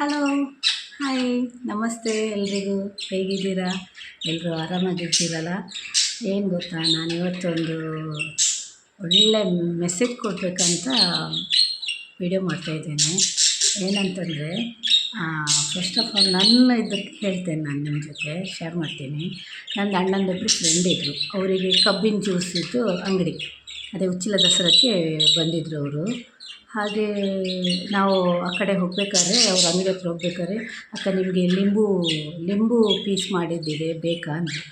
Hello hi ನಮಸ್ತೆ ಎಲ್ರಿಗೂ. ಹೇಗಿದ್ದೀರಾ? ಎಲ್ಲರೂ ಆರಾಮಾಗಿರ್ತೀರಲ್ಲ? ಏನು ಗೊತ್ತಾ? ನಾನು ಇವತ್ತೊಂದು ಒಳ್ಳೆ ಮೆಸೇಜ್ ಕೊಡಬೇಕಂತ ವಿಡಿಯೋ ಮಾಡ್ತಾಯಿದ್ದೇನೆ ಏನಂತಂದರೆ ಫಸ್ಟ್ ಆಫ್ ಆಲ್ ನನ್ನ ಇದಕ್ಕೆ ಹೇಳ್ತೇನೆ ನಾನು ನಿಮ್ಮ ಜೊತೆ ಶೇರ್ ಮಾಡ್ತೀನಿ. ನನ್ನ ಅಣ್ಣಂದೊಬ್ಬರು ಫ್ರೆಂಡ್ ಇದ್ದರು ಅವರಿಗೆ ಕಬ್ಬಿನ ಜ್ಯೂಸ್ ಜ್ಯೂಸಿದ್ದು ಅಂಗಡಿ. ಅದೇ ಉಚ್ಚಿಲ ದಸರಾಕ್ಕೆ ಬಂದಿದ್ದರು ಅವರು. ಹಾಗೇ ನಾವು ಆ ಕಡೆ ಹೋಗ್ಬೇಕಾದ್ರೆ ಅವ್ರ ಅಂಗಡಿ ಹತ್ರ ಹೋಗ್ಬೇಕಾದ್ರೆ, ಅಕ್ಕ, ನಿಮಗೆ ಲಿಂಬು ಲಿಂಬು ಪೀಸ್ ಮಾಡಿದ್ದಿದೆ ಬೇಕಾ? ಅಂದರು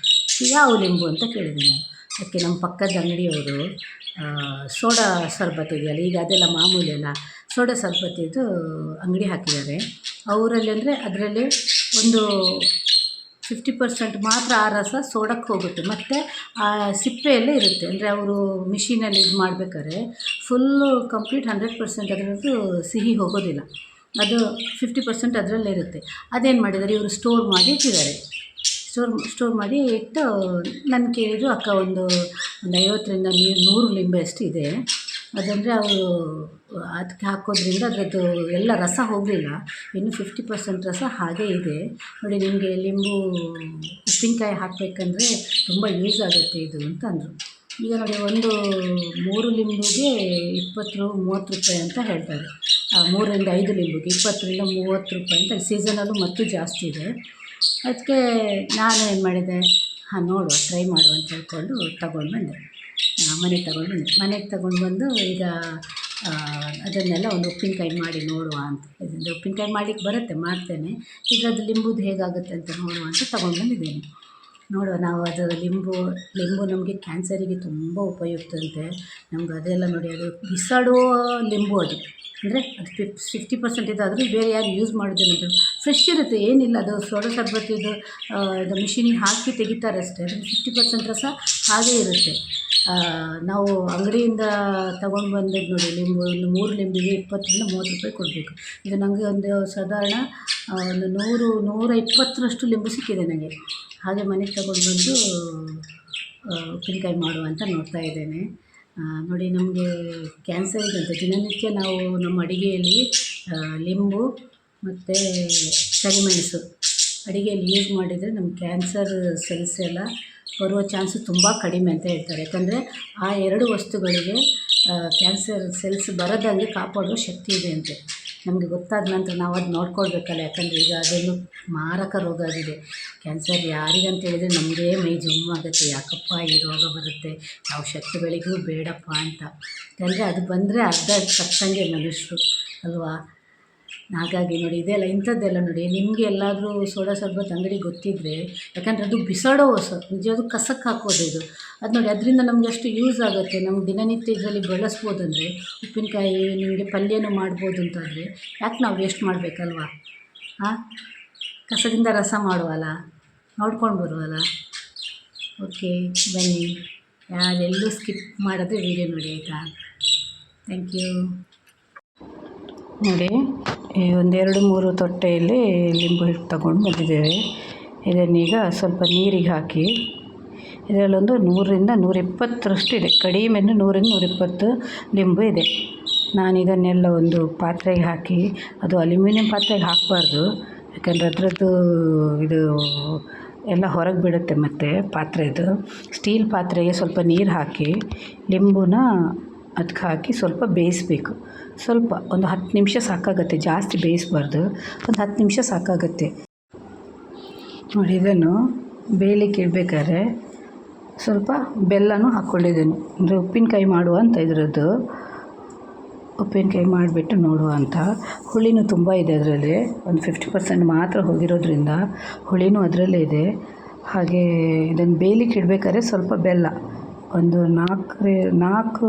ಯಾವ ಲಿಂಬು? ಅಂತ ಕೇಳಿದೆ ನಾನು. ಅದಕ್ಕೆ ನಮ್ಮ ಪಕ್ಕದ ಅಂಗಡಿಯವರು ಸೋಡಾ ಶರ್ಬತ್ ಇದೆಯಲ್ಲ, ಈಗ ಅದೆಲ್ಲ ಮಾಮೂಲಿ ಅಲ್ಲ, ಸೋಡಾ ಶರ್ಬತ್ತಿದು ಅಂಗಡಿ ಹಾಕಿದ್ದಾರೆ. ಅವರಲ್ಲಿ ಅಂದರೆ ಅದರಲ್ಲಿ ಒಂದು ಫಿಫ್ಟಿ ಪರ್ಸೆಂಟ್ ಮಾತ್ರ ಆ ರಸ ಸೋಡಕ್ಕೆ ಹೋಗುತ್ತೆ. ಮತ್ತು ಆ ಸಿಪ್ಪೆಯಲ್ಲೇ ಇರುತ್ತೆ. ಅಂದರೆ ಅವರು ಮಿಷಿನಲ್ಲಿ ಇದು ಮಾಡ್ಬೇಕಾದ್ರೆ ಫುಲ್ಲು ಕಂಪ್ಲೀಟ್ ಹಂಡ್ರೆಡ್ ಪರ್ಸೆಂಟ್ ಅದರದ್ದು ಸಿಹಿ ಹೋಗೋದಿಲ್ಲ. ಅದು ಫಿಫ್ಟಿ ಪರ್ಸೆಂಟ್ ಅದರಲ್ಲೇ ಇರುತ್ತೆ. ಅದೇನು ಮಾಡಿದ್ದಾರೆ? ಇವರು ಸ್ಟೋರ್ ಮಾಡಿ ಇಟ್ಟಿದ್ದಾರೆ. ಸ್ಟೋರ್ ಸ್ಟೋರ್ ಮಾಡಿ ಇಟ್ಟು ನಾನು ಕೇಳಿದ್ರು, ಅಕ್ಕ, ಒಂದು ಒಂದು ಐವತ್ತರಿಂದ ನೂರು ಲಿಂಬೆ ಅಷ್ಟು ಇದೆ. ಅದಂದರೆ ಅವರು ಅದಕ್ಕೆ ಹಾಕೋದ್ರಿಂದ ಅದರದ್ದು ಎಲ್ಲ ರಸ ಹೋಗಲಿಲ್ಲ. ಇನ್ನು ಫಿಫ್ಟಿ ಪರ್ಸೆಂಟ್ ರಸ ಹಾಗೇ ಇದೆ. ನೋಡಿ, ನಿಮಗೆ ಲಿಂಬು ಉಪ್ಪಿನಕಾಯಿ ಹಾಕಬೇಕಂದ್ರೆ ತುಂಬ ಯೂಸ್ ಆಗುತ್ತೆ ಇದು ಅಂತ ಅಂದರು. ಈಗ ನೋಡಿ, ಒಂದು ಮೂರು ಲಿಂಬುಗೆ ಇಪ್ಪತ್ತು, ಮೂವತ್ತು ರೂಪಾಯಿ ಅಂತ ಹೇಳ್ತಾರೆ. ಮೂರರಿಂದ ಐದು ಲಿಂಬುಗೆ ಇಪ್ಪತ್ತರಿಂದ ಮೂವತ್ತು ರೂಪಾಯಿ ಅಂತ ಸೀಸನಲ್ಲೂ ಮತ್ತು ಜಾಸ್ತಿ ಇದೆ. ಅದಕ್ಕೆ ನಾನು ಏನು ಮಾಡಿದೆ? ಹಾಂ, ನೋಡುವ ಟ್ರೈ ಮಾಡುವ ಅಂತ ಹೇಳ್ಕೊಂಡು ತಗೊಂಡು ಬಂದೆ. ಮನೆಗೆ ತಗೊಂಡು ಬಂದೆ. ಮನೆಗೆ ತಗೊಂಡು ಬಂದು ಈಗ ಅದನ್ನೆಲ್ಲ ಒಂದು ಉಪ್ಪಿನಕಾಯಿ ಮಾಡಿ ನೋಡುವ ಅಂತ. ಇದರಿಂದ ಉಪ್ಪಿನಕಾಯಿ ಮಾಡಲಿಕ್ಕೆ ಬರುತ್ತೆ, ಮಾಡ್ತೇನೆ. ಈಗ ಅದು ಲಿಂಬುದು ಹೇಗಾಗುತ್ತೆ ಅಂತ ನೋಡುವ ಅಂತ ತಗೊಂಡು ಬಂದಿದ್ದೇನೆ. ನೋಡುವ, ನಾವು ಅದು ಲಿಂಬು ಲಿಂಬು ನಮಗೆ ಕ್ಯಾನ್ಸರಿಗೆ ತುಂಬ ಉಪಯುಕ್ತ ಅಂತೆ. ನಮ್ಗೆ ಅದೆಲ್ಲ ನೋಡಿ, ಅದು ಬಿಸಾಡುವ ಲಿಂಬು ಅದು. ಅಂದರೆ ಅದು ಫಿಫ್ ಫಿಫ್ಟಿ ಪರ್ಸೆಂಟ್ ಇದಾದರೂ ಬೇರೆ ಯಾರು ಯೂಸ್ ಮಾಡೋದಿಲ್ಲ ಅಂತ. ಫ್ರೆಶ್ ಇರುತ್ತೆ, ಏನಿಲ್ಲ. ಅದು ಸೋಡಾ ಸರ್ಬತ್ತಿದು ಇದು ಮಿಷಿನಿಗೆ ಹಾಕಿ ತೆಗಿತಾರೆ ಅಷ್ಟೇ. ಅದು ಫಿಫ್ಟಿ ಪರ್ಸೆಂಟ್ ರಸ ಹಾಗೇ ಇರುತ್ತೆ. ನಾವು ಅಂಗಡಿಯಿಂದ ತಗೊಂಡು ಬಂದಿದ್ದು ನೋಡಿ, ಲಿಂಬು, ಒಂದು ಮೂರು ಲಿಂಬಿಗೆ ಇಪ್ಪತ್ತರಿಂದ ಮೂವತ್ತು ರೂಪಾಯಿ ಕೊಡಬೇಕು. ಈಗ ನನಗೆ ಒಂದು ಸಾಧಾರಣ ಒಂದು ನೂರು, ನೂರ ಇಪ್ಪತ್ತರಷ್ಟು ಲಿಂಬು ಸಿಕ್ಕಿದೆ ನನಗೆ. ಹಾಗೆ ಮನೆಗೆ ತಗೊಂಡು ಬಂದು ಉಪ್ಪಿನಕಾಯಿ ಮಾಡುವ ಅಂತ ನೋಡ್ತಾ ಇದ್ದೇನೆ. ನೋಡಿ ನಮಗೆ ಕ್ಯಾನ್ಸರ್ ಇದ್ದಂತೆ ದಿನನಿತ್ಯ ನಾವು ನಮ್ಮ ಅಡುಗೆಯಲ್ಲಿ ಲಿಂಬು ಮತ್ತು ಕರಿಮೆಣಸು ಅಡುಗೆಯಲ್ಲಿ ಯೂಸ್ ಮಾಡಿದರೆ ನಮ್ಮ ಕ್ಯಾನ್ಸರ್ ಸೆಲ್ಸ್ ಎಲ್ಲ ಬರುವ ಚಾನ್ಸು ತುಂಬ ಕಡಿಮೆ ಅಂತ ಹೇಳ್ತಾರೆ. ಯಾಕಂದರೆ ಆ ಎರಡು ವಸ್ತುಗಳಿಗೆ ಕ್ಯಾನ್ಸರ್ ಸೆಲ್ಸ್ ಬರದಂಗೆ ಕಾಪಾಡೋ ಶಕ್ತಿ ಇದೆ ಅಂತೆ. ನಮಗೆ ಗೊತ್ತಾದ ನಂತರ ನಾವು ಅದು ನೋಡ್ಕೊಳ್ಬೇಕಲ್ಲ. ಯಾಕಂದರೆ ಈಗ ಅದೊಂದು ಮಾರಕ ರೋಗ ಆಗಿದೆ. ಕ್ಯಾನ್ಸರ್ ಯಾರಿಗಂತ ಹೇಳಿದರೆ ನಮಗೇ ಮೈ ಜುಮ್ ಆಗುತ್ತೆ, ಯಾಕಪ್ಪ ಈ ರೋಗ ಬರುತ್ತೆ ಯಾವ ಶಕ್ತಿಗಳಿಗೂ ಬೇಡಪ್ಪ ಅಂತ. ಯಾಕಂದರೆ ಅದು ಬಂದರೆ ಅರ್ಧ ಸತ್ತಂಗೆ ಮನುಷ್ಯರು, ಅಲ್ವಾ? ಹಾಗಾಗಿ ನೋಡಿ, ಇದೆಲ್ಲ ಇಂಥದ್ದೆಲ್ಲ ನೋಡಿ, ನಿಮಗೆ ಎಲ್ಲಾದರೂ ಸೋಡಾ ಸರ್ಬತ್ ಅಂಗಡಿ ಗೊತ್ತಿದ್ದರೆ ಯಾಕಂದರೆ ಅದು ಬಿಸಾಡೋ ಹೊಸ ಅದು ಕಸಕ್ಕೆ ಹಾಕೋದು ಇದು. ಅದು ನೋಡಿ, ಅದರಿಂದ ನಮಗೆ ಅಷ್ಟು ಯೂಸ್ ಆಗುತ್ತೆ. ನಮ್ಗೆ ದಿನನಿತ್ಯ ಇದರಲ್ಲಿ ಬಳಸ್ಬೋದಂದರೆ, ಉಪ್ಪಿನಕಾಯಿ, ನಿಮಗೆ ಪಲ್ಯನೂ ಮಾಡ್ಬೋದು ಅಂತಂದರೆ ಯಾಕೆ ನಾವು ವೇಸ್ಟ್ ಮಾಡಬೇಕಲ್ವಾ? ಹಾಂ ಕಸದಿಂದ ರಸ ಮಾಡುವಲ್ಲ? ನೋಡ್ಕೊಂಡು ಬರುವಲ್ಲ? ಓಕೆ ಬನ್ನಿ. ಯಾರೆಲ್ಲೂ ಸ್ಕಿಪ್ ಮಾಡೋದು ವೀಡಿಯೋ ನೋಡಿ, ಆಯಿತಾ? ಥ್ಯಾಂಕ್ ಯು ನೋಡಿ ಒಂದೆರಡು ಮೂರು ತೊಟ್ಟೆಯಲ್ಲಿ ಲಿಂಬು ಹಿಟ್ಟು ತಗೊಂಡು ಬಂದಿದ್ದೇವೆ. ಇದನ್ನೀಗ ಸ್ವಲ್ಪ ನೀರಿಗೆ ಹಾಕಿ, ಇದರಲ್ಲೊಂದು ನೂರರಿಂದ ನೂರಿಪ್ಪತ್ತರಷ್ಟು ಇದೆ. ಕಡಿಮೆ ಅಂದರೆ ನೂರಿಂದ ನೂರಿಪ್ಪತ್ತು ಲಿಂಬು ಇದೆ. ನಾನು ಇದನ್ನೆಲ್ಲ ಒಂದು ಪಾತ್ರೆಗೆ ಹಾಕಿ, ಅದು ಅಲ್ಯೂಮಿನಿಯಂ ಪಾತ್ರೆಗೆ ಹಾಕಬಾರ್ದು. ಯಾಕಂದರೆ ಅದರದ್ದು ಇದು ಎಲ್ಲ ಹೊರಗೆ ಬಿಡುತ್ತೆ ಮತ್ತು ಪಾತ್ರೆದು. ಸ್ಟೀಲ್ ಪಾತ್ರೆಗೆ ಸ್ವಲ್ಪ ನೀರು ಹಾಕಿ, ಲಿಂಬುನ ಅದಕ್ಕೆ ಹಾಕಿ ಸ್ವಲ್ಪ ಬೇಯಿಸ್ಬೇಕು. ಸ್ವಲ್ಪ ಒಂದು ಹತ್ತು ನಿಮಿಷ ಸಾಕಾಗತ್ತೆ, ಜಾಸ್ತಿ ಬೇಯಿಸ್ಬಾರ್ದು. ಒಂದು ಹತ್ತು ನಿಮಿಷ ಸಾಕಾಗತ್ತೆ. ನೋಡಿ, ಇದನ್ನು ಬೇಯಲಿಕ್ಕೆ ಇಡಬೇಕಾದ್ರೆ ಸ್ವಲ್ಪ ಬೆಲ್ಲನೂ ಹಾಕ್ಕೊಂಡಿದ್ದೇನೆ ಅಂದರೆ ಉಪ್ಪಿನಕಾಯಿ ಮಾಡುವ ಅಂತ ಇದರದ್ದು. ಉಪ್ಪಿನಕಾಯಿ ಮಾಡಿಬಿಟ್ಟು ನೋಡುವ ಅಂತ. ಹುಳಿನೂ ತುಂಬ ಇದೆ ಅದರಲ್ಲಿ. ಒಂದು ಫಿಫ್ಟಿ ಪರ್ಸೆಂಟ್ ಮಾತ್ರ ಹೋಗಿರೋದ್ರಿಂದ ಹುಳಿನೂ ಅದರಲ್ಲೇ ಇದೆ. ಹಾಗೆ ಇದನ್ನು ಬೇಯಲಿಕ್ಕೆ ಇಡಬೇಕಾದ್ರೆ ಸ್ವಲ್ಪ ಬೆಲ್ಲ. ಒಂದು ನಾಲ್ಕು ನಾಲ್ಕು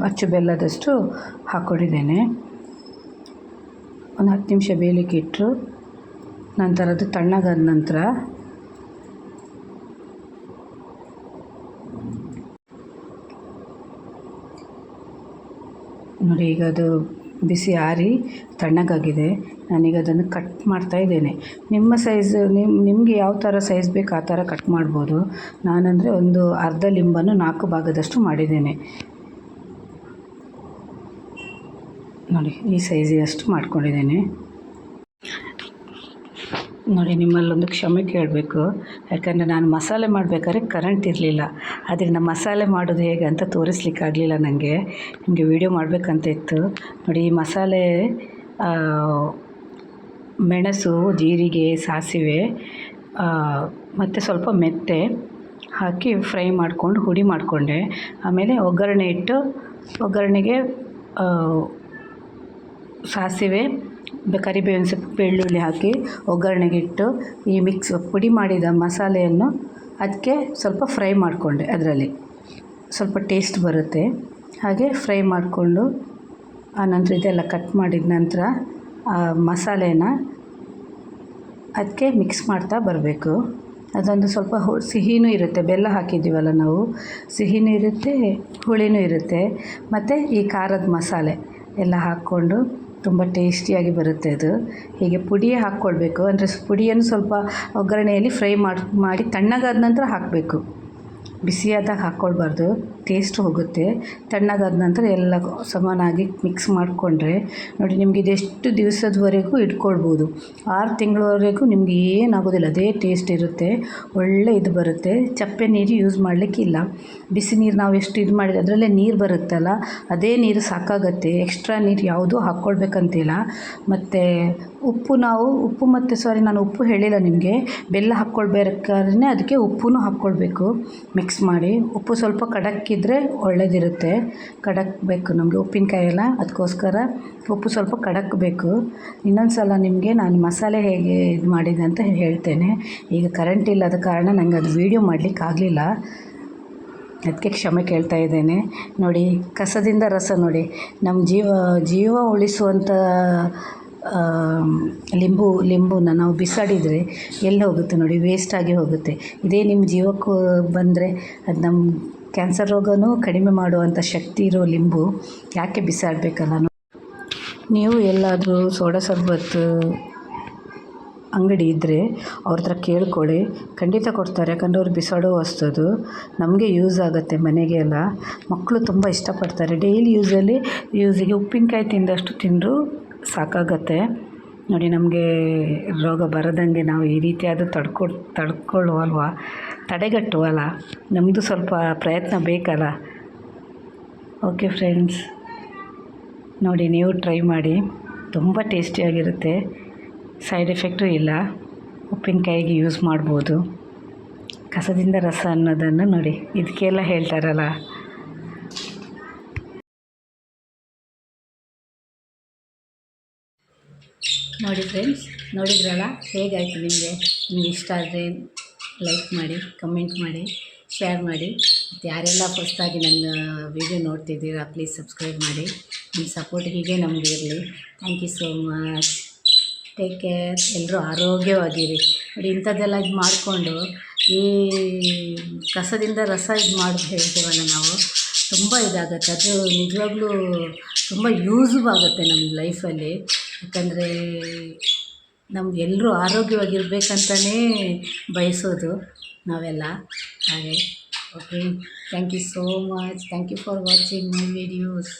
ಅಚ್ಚು ಬೆಲ್ಲದಷ್ಟು ಹಾಕ್ಕೊಂಡಿದ್ದೇನೆ. ಒಂದು ಹತ್ತು ನಿಮಿಷ ಬೇಯಲಿಕ್ಕೆ ಇಟ್ಟರು. ನಂತರ ಅದು ತಣ್ಣಗಾದ ನಂತರ ನೋಡಿ ಈಗ ಅದು ಬಿಸಿ ಆರಿ ತಣ್ಣಗಾಗಿದೆ. ನಾನೀಗ ಅದನ್ನು ಕಟ್ ಮಾಡ್ತಾ ಇದ್ದೇನೆ. ನಿಮ್ಮ ಸೈಜ್ ನಿಮ್ಮ ನಿಮಗೆ ಯಾವ ಥರ ಸೈಜ್ ಬೇಕು ಆ ಥರ ಕಟ್ ಮಾಡ್ಬೋದು. ನಾನಂದರೆ ಒಂದು ಅರ್ಧ ಲಿಂಬನ್ನು ನಾಲ್ಕು ಭಾಗದಷ್ಟು ಮಾಡಿದ್ದೇನೆ. ನೋಡಿ, ಈ ಸೈಜಿಗಷ್ಟು ಮಾಡ್ಕೊಂಡಿದ್ದೇನೆ. ನೋಡಿ, ನಿಮ್ಮಲ್ಲೊಂದು ಕ್ಷಮೆ ಕೇಳಬೇಕು. ಯಾಕಂದರೆ ನಾನು ಮಸಾಲೆ ಮಾಡಬೇಕಾದ್ರೆ ಕರೆಂಟ್ ಇರಲಿಲ್ಲ. ಅದರಿಂದ ಮಸಾಲೆ ಮಾಡೋದು ಹೇಗೆ ಅಂತ ತೋರಿಸ್ಲಿಕ್ಕಾಗಲಿಲ್ಲ ನನಗೆ ನಿಮಗೆ ವೀಡಿಯೋ ಮಾಡಬೇಕಂತ ಇತ್ತು. ನೋಡಿ, ಈ ಮಸಾಲೆ ಮೆಣಸು, ಜೀರಿಗೆ, ಸಾಸಿವೆ ಮತ್ತು ಸ್ವಲ್ಪ ಮೆತ್ತೆ ಹಾಕಿ ಫ್ರೈ ಮಾಡಿಕೊಂಡು ಹುಡಿ ಮಾಡಿಕೊಂಡೆ. ಆಮೇಲೆ ಒಗ್ಗರಣೆ ಇಟ್ಟು, ಒಗ್ಗರಣೆಗೆ ಸಾಸಿವೆ ಕರಿಬೇವಿನ ಸೊಪ್ಪು, ಬೆಳ್ಳುಳ್ಳಿ ಹಾಕಿ ಒಗ್ಗರಣೆಗೆ ಇಟ್ಟು ಈ ಮಿಕ್ಸ್ ಪುಡಿ ಮಾಡಿದ ಮಸಾಲೆಯನ್ನು ಅದಕ್ಕೆ ಸ್ವಲ್ಪ ಫ್ರೈ ಮಾಡಿಕೊಂಡೆ ಅದರಲ್ಲಿ. ಸ್ವಲ್ಪ ಟೇಸ್ಟ್ ಬರುತ್ತೆ. ಹಾಗೆ ಫ್ರೈ ಮಾಡಿಕೊಂಡು ಆನಂತರ ಇದೆಲ್ಲ ಕಟ್ ಮಾಡಿದ ನಂತರ ಆ ಮಸಾಲೆನ ಅದಕ್ಕೆ ಮಿಕ್ಸ್ ಮಾಡ್ತಾ ಬರಬೇಕು. ಅದೊಂದು ಸ್ವಲ್ಪ ಹು, ಸಿಹಿನೂ ಇರುತ್ತೆ. ಬೆಲ್ಲ ಹಾಕಿದ್ದೀವಲ್ಲ ನಾವು, ಸಿಹಿನೂ ಇರುತ್ತೆ, ಹುಳಿನೂ ಇರುತ್ತೆ. ಮತ್ತು ಈ ಖಾರದ ಮಸಾಲೆ ಎಲ್ಲ ಹಾಕ್ಕೊಂಡು ತುಂಬ ಟೇಸ್ಟಿಯಾಗಿ ಬರುತ್ತೆ ಅದು ಹೀಗೆ ಪುಡಿಯೇ ಹಾಕ್ಕೊಳ್ಬೇಕು. ಅಂದರೆ ಪುಡಿಯನ್ನು ಸ್ವಲ್ಪ ಒಗ್ಗರಣೆಯಲ್ಲಿ ಫ್ರೈ ಮಾಡಿ ಮಾಡಿ ತಣ್ಣಗಾದ ನಂತರ ಹಾಕಬೇಕು. ಬಿಸಿಯಾದಾಗ ಹಾಕ್ಕೊಳ್ಬಾರ್ದು. ಟೇಸ್ಟ್ ಹೋಗುತ್ತೆ. ತಣ್ಣಗಾದ ನಂತರ ಎಲ್ಲ ಸಮಾನಾಗಿ ಮಿಕ್ಸ್ ಮಾಡಿಕೊಂಡ್ರೆ ನೋಡಿ ನಿಮಗೆ ಇದೆಷ್ಟು ದಿವಸದವರೆಗೂ ಇಟ್ಕೊಳ್ಬೋದು. ಆರು ತಿಂಗಳವರೆಗೂ ನಿಮಗೆ ಏನಾಗೋದಿಲ್ಲ, ಅದೇ ಟೇಸ್ಟ್ ಇರುತ್ತೆ. ಒಳ್ಳೆ ಇದು ಬರುತ್ತೆ. ಚಪ್ಪೆ ನೀರು ಯೂಸ್ ಮಾಡಲಿಕ್ಕಿಲ್ಲ ಬಿಸಿ ನೀರು ನಾವು ಎಷ್ಟು ಇದು ಮಾಡಿದ್ರೆ ಅದರಲ್ಲೇ ನೀರು ಬರುತ್ತಲ್ಲ, ಅದೇ ನೀರು ಸಾಕಾಗತ್ತೆ. ಎಕ್ಸ್ಟ್ರಾ ನೀರು ಯಾವುದೂ ಹಾಕ್ಕೊಳ್ಬೇಕಂತಿಲ್ಲ. ಮತ್ತು ಉಪ್ಪು ನಾವು, ಉಪ್ಪು ಮತ್ತು ಸಾರಿ ನಾನು ಉಪ್ಪು ಹೇಳಿಲ್ಲ ನಿಮಗೆ. ಬೆಲ್ಲ ಹಾಕ್ಕೊಳ್ಬೇಕಾದ್ರೆ ಅದಕ್ಕೆ ಉಪ್ಪು ಹಾಕ್ಕೊಳ್ಬೇಕು. ಮಿಕ್ಸ್ ಮಾಡಿ. ಉಪ್ಪು ಸ್ವಲ್ಪ ಖಡಕ್ಕಿದ್ರೆ ಒಳ್ಳೆಯದಿರುತ್ತೆ ಖಡಕ್ ಬೇಕು ನಮಗೆ ಉಪ್ಪಿನಕಾಯಿ ಎಲ್ಲ ಅದಕ್ಕೋಸ್ಕರ ಉಪ್ಪು ಸ್ವಲ್ಪ ಖಡಕ್ ಬೇಕು. ಇನ್ನೊಂದು ಸಲ ನಿಮಗೆ ನಾನು ಮಸಾಲೆ ಹೇಗೆ ಇದು ಮಾಡಿದೆ ಅಂತ ಹೇಳ್ತೇನೆ. ಈಗ ಕರೆಂಟ್ ಇಲ್ಲದ ಕಾರಣ ನನಗೆ ಅದು ವೀಡಿಯೋ ಮಾಡಲಿಕ್ಕಾಗಲಿಲ್ಲ ಅದಕ್ಕೆ ಕ್ಷಮೆ ಕೇಳ್ತಾ ಇದ್ದೇನೆ. ನೋಡಿ, ಕಸದಿಂದ ರಸ ನೋಡಿ. ನಮ್ಮ ಜೀವ ಜೀವ ಉಳಿಸುವಂಥ ಲಿಂಬು, ಲಿಂಬುನ ನಾವು ಬಿಸಾಡಿದರೆ ಎಲ್ಲಿ ಹೋಗುತ್ತೆ ನೋಡಿ ವೇಸ್ಟಾಗಿ ಹೋಗುತ್ತೆ. ಇದೇ ನಿಮ್ಮ ಜೀವಕ್ಕೂ ಬಂದರೆ ಅದು ನಮ್ಮ ಕ್ಯಾನ್ಸರ್ ರೋಗನೂ ಕಡಿಮೆ ಮಾಡುವಂಥ ಶಕ್ತಿ ಇರೋ ಲಿಂಬು ಯಾಕೆ ಬಿಸಾಡಬೇಕಲ್ಲ ನೀವು ಎಲ್ಲಾದರೂ ಸೋಡಾ ಸರ್ಬತ್ತು ಅಂಗಡಿ ಇದ್ದರೆ ಅವ್ರ ಹತ್ರ ಕೇಳ್ಕೊಳ್ಳಿ. ಖಂಡಿತ ಕೊಡ್ತಾರೆ. ಯಾಕಂದರೆ ಅವ್ರು ಬಿಸಾಡೋ ವಸ್ತುದು ನಮಗೆ ಯೂಸ್ ಆಗುತ್ತೆ ಮನೆಗೆ ಎಲ್ಲ. ಮಕ್ಕಳು ತುಂಬ ಇಷ್ಟಪಡ್ತಾರೆ. ಡೈಲಿ ಯೂಸಲ್ಲಿ ಯೂಸಿಗೆ ಉಪ್ಪಿನಕಾಯಿ ತಿಂದಷ್ಟು ತಿಂದರೂ ಸಾಕಾಗತ್ತೆ. ನೋಡಿ, ನಮಗೆ ರೋಗ ಬರದಂಗೆ ನಾವು ಈ ರೀತಿಯಾದ ತಡ್ಕೊ ತಡ್ಕೊಳ್ಳುವಲ್ವ? ತಡೆಗಟ್ಟುವಲ್ಲ ನಮ್ಮದು ಸ್ವಲ್ಪ ಪ್ರಯತ್ನ ಬೇಕಲ್ಲ? ಓಕೆ ಫ್ರೆಂಡ್ಸ್ ನೋಡಿ, ನೀವು ಟ್ರೈ ಮಾಡಿ. ತುಂಬ ಟೇಸ್ಟಿಯಾಗಿರುತ್ತೆ ಸೈಡ್ ಎಫೆಕ್ಟು ಇಲ್ಲ. ಉಪ್ಪಿನಕಾಯಿಗೆ ಯೂಸ್ ಮಾಡ್ಬೋದು. ಕಸದಿಂದ ರಸ ಅನ್ನೋದನ್ನು ನೋಡಿ. ಇದಕ್ಕೆಲ್ಲ ಹೇಳ್ತಾರಲ್ಲ? ನೋಡಿ ಫ್ರೆಂಡ್ಸ್ ನೋಡಿದ್ರಲ್ಲ? ಹೇಗಾಯಿತು ನಿಮಗೆ? ನಿಮ್ಗೆ ಇಷ್ಟ ಆದರೆ? ಲೈಕ್ ಮಾಡಿ, ಕಮೆಂಟ್ ಮಾಡಿ, ಶೇರ್ ಮಾಡಿ. ಮತ್ತು ಯಾರೆಲ್ಲ ಫಸ್ಟಾಗಿ ನನ್ನ ವಿಡಿಯೋ ನೋಡ್ತಿದ್ದೀರಾ ಪ್ಲೀಸ್ ಸಬ್ಸ್ಕ್ರೈಬ್ ಮಾಡಿ. ನಿಮ್ಮ ಸಪೋರ್ಟ್ ಹೀಗೆ ನಮಗೆ ಇರಲಿ. Thank you so much take care ಎಲ್ಲರೂ ಆರೋಗ್ಯವಾಗಿರಿ. ನೋಡಿ, ಇಂಥದ್ದೆಲ್ಲ ಇದು ಮಾಡಿಕೊಂಡು, ಈ ಕಸದಿಂದ ರಸ ಇದು ಮಾಡೋದು ಹೇಳ್ತೀವಲ್ಲ ನಾವು, ತುಂಬ ಇದಾಗುತ್ತೆ. ಅದು ನಿಜವಾಗ್ಲೂ ತುಂಬ ಯೂಸ್ ಆಗುತ್ತೆ ನಮ್ಮ ಲೈಫಲ್ಲಿ ಯಾಕಂದರೆ ನಮ್ಗೆ ಎಲ್ಲರೂ ಆರೋಗ್ಯವಾಗಿರ್ಬೇಕಂತಲೇ ಬಯಸೋದು ನಾವೆಲ್ಲ. ಹಾಗೆ okay thank you so much thank you for watching my videos